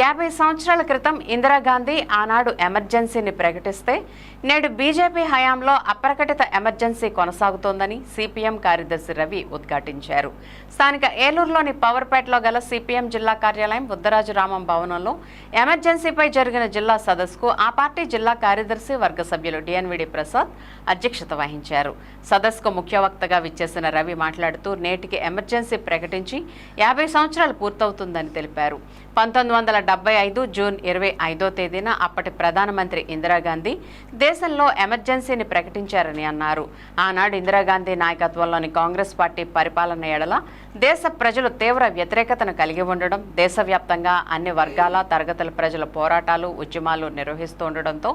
యాభై సంవత్సరాల క్రితం ఇందిరాగాంధీ ఆనాడు ఎమర్జెన్సీని ప్రకటిస్తే నేడు బీజేపీ హయాంలో అప్రకటిత ఎమర్జెన్సీ కొనసాగుతోందని సిపిఎం కార్యదర్శి రవి ఉద్ఘాటించారు. స్థానిక ఏలూరులోని పవర్పేటలో గల సిపిఎం జిల్లా కార్యాలయం బుద్ధరాజురామం భవనంలో ఎమర్జెన్సీపై జరిగిన జిల్లా సదస్సుకు ఆ పార్టీ జిల్లా కార్యదర్శి వర్గ సభ్యులు డిఎన్విడి ప్రసాద్ అధ్యక్షత వహించారు. సదస్సుకు ముఖ్య వక్తగా విచ్చేసిన రవి మాట్లాడుతూ నేటికి ఎమర్జెన్సీ ప్రకటించి యాభై సంవత్సరాలు పూర్తవుతుందని తెలిపారు. పంతొమ్మిది వందల డెబ్బై ఐదు జూన్ ఇరవై ఐదో తేదీన అప్పటి ప్రధానమంత్రి ఇందిరాగాంధీ దేశంలో ఎమర్జెన్సీని ప్రకటించారని అన్నారు. ఆనాడు ఇందిరాగాంధీ నాయకత్వంలోని కాంగ్రెస్ పార్టీ పరిపాలన ఎడల దేశ ప్రజలు తీవ్ర వ్యతిరేకతను కలిగి ఉండడం దేశవ్యాప్తంగా అన్ని వర్గాల తరగతుల ప్రజల పోరాటాలు ఉద్యమాలు నిర్వహిస్తుండటంతో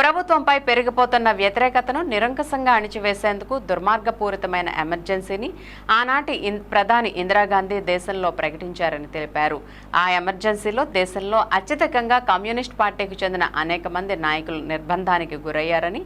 ప్రభుత్వంపై పెరిగిపోతున్న వ్యతిరేకతను నిరంకుశంగా అణిచివేసేందుకు దుర్మార్గపూరితమైన ఎమర్జెన్సీని ఆనాటి ప్రధాని ఇందిరాగాంధీ దేశంలో ప్రకటించారని తెలిపారు. ఆ ఎమర్జెన్సీలో దేశంలో అత్యధికంగా కమ్యూనిస్ట్ పార్టీకి చెందిన అనేక మంది నాయకులు నిర్బంధానికి గురయ్యారని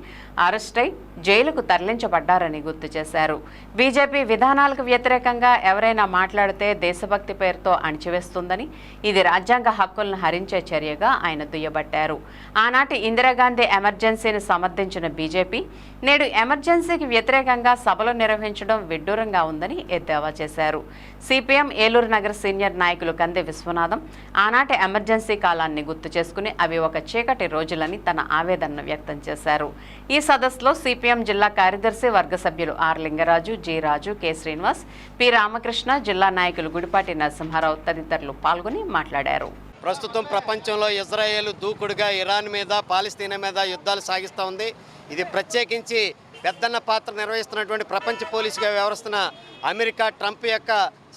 అరెస్ట్ అయి జైలుకు తరలించబడ్డారని గుర్తు చేశారు. బీజేపీ విధానాలకు వ్యతిరేకంగా ఎవరైనా మాట్లాడితే దేశభక్తి పేరుతో అణిచివేస్తుందని ఇది రాజ్యాంగ హక్కులను హరించే చర్యగా ఆయన దుయ్యబట్టారు. ఆనాటి ఇందిరాగాంధీ ఎమర్జెన్సీని సమర్థించిన బీజేపీ నేడు ఎమర్జెన్సీకి వ్యతిరేకంగా సభలు నిర్వహించడం విడ్డూరంగా ఉందని ఎద్దేవా చేశారు. సిపిఎం ఏలూరు నగర సీనియర్ నాయకులు కంది విశ్వనాథం ఆనాటి ఎమర్జెన్సీ కాలాన్ని గుర్తు చేసుకుని అవి ఒక చీకటి రోజులని తన ఆవేదనను వ్యక్తం చేశారు. ఈ సదస్సులో సిపిఎం జిల్లా కార్యదర్శి వర్గ సభ్యులు R Lingaraju G Raju K Srinivas P Ramakrishna జిల్లా నాయకులు గుడిపాటి నరసింహారావు తదితరులు పాల్గొని మాట్లాడారు. ప్రస్తుతం ప్రపంచంలో ఇజ్రాయేల్ దూకుడుగా ఇరాన్ మీద పాలస్తీనా మీద యుద్ధాలు సాగిస్తూ ఉంది. ఇది ప్రత్యేకించి పెద్దన్న పాత్ర నిర్వహిస్తున్నటువంటి ప్రపంచ పోలీసుగా వ్యవహరిస్తున్న అమెరికా ట్రంప్ యొక్క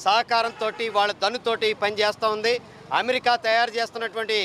సహకారంతో వాళ్ళ దన్నుతోటి పనిచేస్తూ ఉంది. అమెరికా తయారు చేస్తున్నటువంటి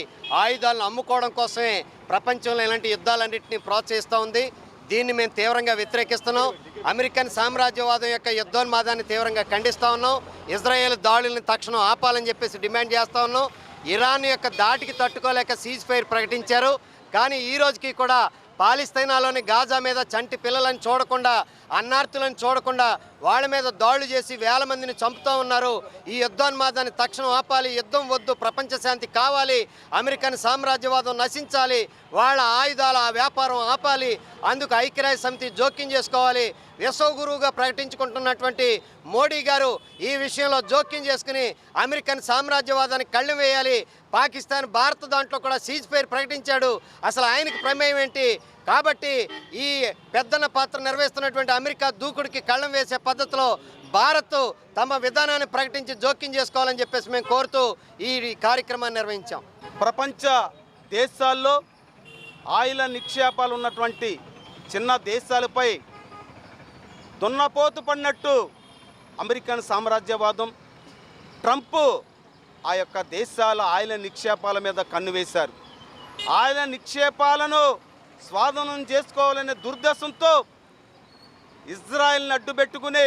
ఆయుధాలను అమ్ముకోవడం కోసమే ప్రపంచంలో ఇలాంటి యుద్ధాలన్నింటినీ ప్రోత్సహిస్తూ ఉంది. దీన్ని మేము తీవ్రంగా వ్యతిరేకిస్తున్నాం. అమెరికన్ సామ్రాజ్యవాదం యొక్క యుద్ధోన్మాదాన్ని తీవ్రంగా ఖండిస్తూ ఉన్నాం. ఇజ్రాయేల్ దాడుల్ని తక్షణం ఆపాలని చెప్పేసి డిమాండ్ చేస్తూ ఉన్నాం. ఇరాన్ యొక్క దాటికి తట్టుకోలేక సీజ్ ఫైర్ ప్రకటించారు. కానీ ఈ రోజుకి కూడా పాలిస్తీనాలోని గాజా మీద చంటి పిల్లలను చూడకుండా అన్నార్థులను చూడకుండా వాళ్ళ మీద దాడులు చేసి వేల మందిని చంపుతూ ఉన్నారు. ఈ యుద్ధోన్మాదాన్ని తక్షణం ఆపాలి యుద్ధం వద్దు ప్రపంచ శాంతి కావాలి అమెరికన్ సామ్రాజ్యవాదం నశించాలి వాళ్ళ ఆయుధాల ఆ వ్యాపారం ఆపాలి అందుకు ఐక్యరాజ్య సమితి జోక్యం చేసుకోవాలి. విశ్వగురువుగా ప్రకటించుకుంటున్నటువంటి మోడీ గారు ఈ విషయంలో జోక్యం చేసుకుని అమెరికన్ సామ్రాజ్యవాదానికి కళ్ళు వేయాలి పాకిస్తాన్ భారత్ దాంట్లో కూడా సీజ్ ఫైర్ ప్రకటించాడు. అసలు ఆయనకి ప్రమేయం ఏంటి? కాబట్టి ఈ పెద్దన్న పాత్ర నిర్వహిస్తున్నటువంటి అమెరికా దూకుడికి కళ్ళం వేసే పద్ధతిలో భారత్ తమ విధానాన్ని ప్రకటించి జోక్యం చేసుకోవాలని చెప్పేసి మేము కోరుతూ ఈ కార్యక్రమాన్ని నిర్వహించాం. ప్రపంచ దేశాల్లో ఆయిల నిక్షేపాలు ఉన్నటువంటి చిన్న దేశాలపై దున్నపోతు పడినట్టు అమెరికన్ సామ్రాజ్యవాదం ట్రంప్ ఆ యొక్క దేశాల ఆయిల నిక్షేపాల మీద కన్ను వేశారు. ఆయిల నిక్షేపాలను స్వాధీనం చేసుకోవాలనే దుర్దశంతో ఇజ్రాయెల్ని అడ్డుపెట్టుకునే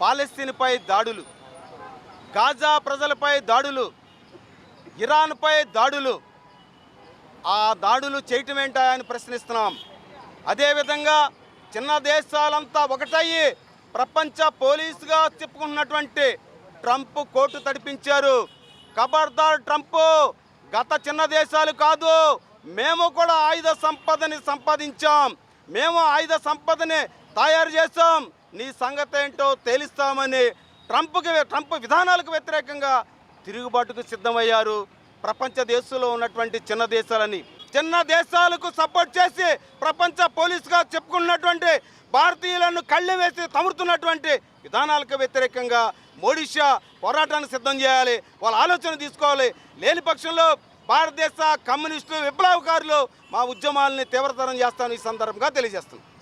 పాలస్తీన్పై దాడులు గాజా ప్రజలపై దాడులు ఇరాన్పై దాడులు. ఆ దాడులు చేయటం ఏంటా అని ప్రశ్నిస్తున్నాం. అదేవిధంగా చిన్న దేశాలంతా ఒకటయ్యి ప్రపంచ పోలీసుగా చెప్పుకున్నటువంటి ట్రంప్ కోర్టు తడిపించారు. ఖబర్దార్ ట్రంప్ గత చిన్న దేశాలు కాదు మేము కూడా ఆయుధ సంపదని సంపాదించాం. మేము ఆయుధ సంపదని తయారు చేసాం నీ సంగతి ఏంటో తేలిస్తామని ట్రంప్కి ట్రంప్ విధానాలకు వ్యతిరేకంగా తిరుగుబాటుకు సిద్ధమయ్యారు. ప్రపంచ దేశంలో ఉన్నటువంటి చిన్న దేశాలని చిన్న దేశాలకు సపోర్ట్ చేసి ప్రపంచ పోలీసుగా చెప్పుకున్నటువంటి భారతీయులను కళ్ళు వేసి తమురుతున్నటువంటి విధానాలకు వ్యతిరేకంగా మోడీ షా పోరాటాన్ని సిద్ధం చేయాలి వాళ్ళ ఆలోచన తీసుకోవాలి. లేని పక్షంలో భారతదేశ కమ్యూనిస్టు విప్లవకారులు మా ఉద్యమాలని తీవ్రతరం చేస్తాను ఈ సందర్భంగా తెలియజేస్తున్నాను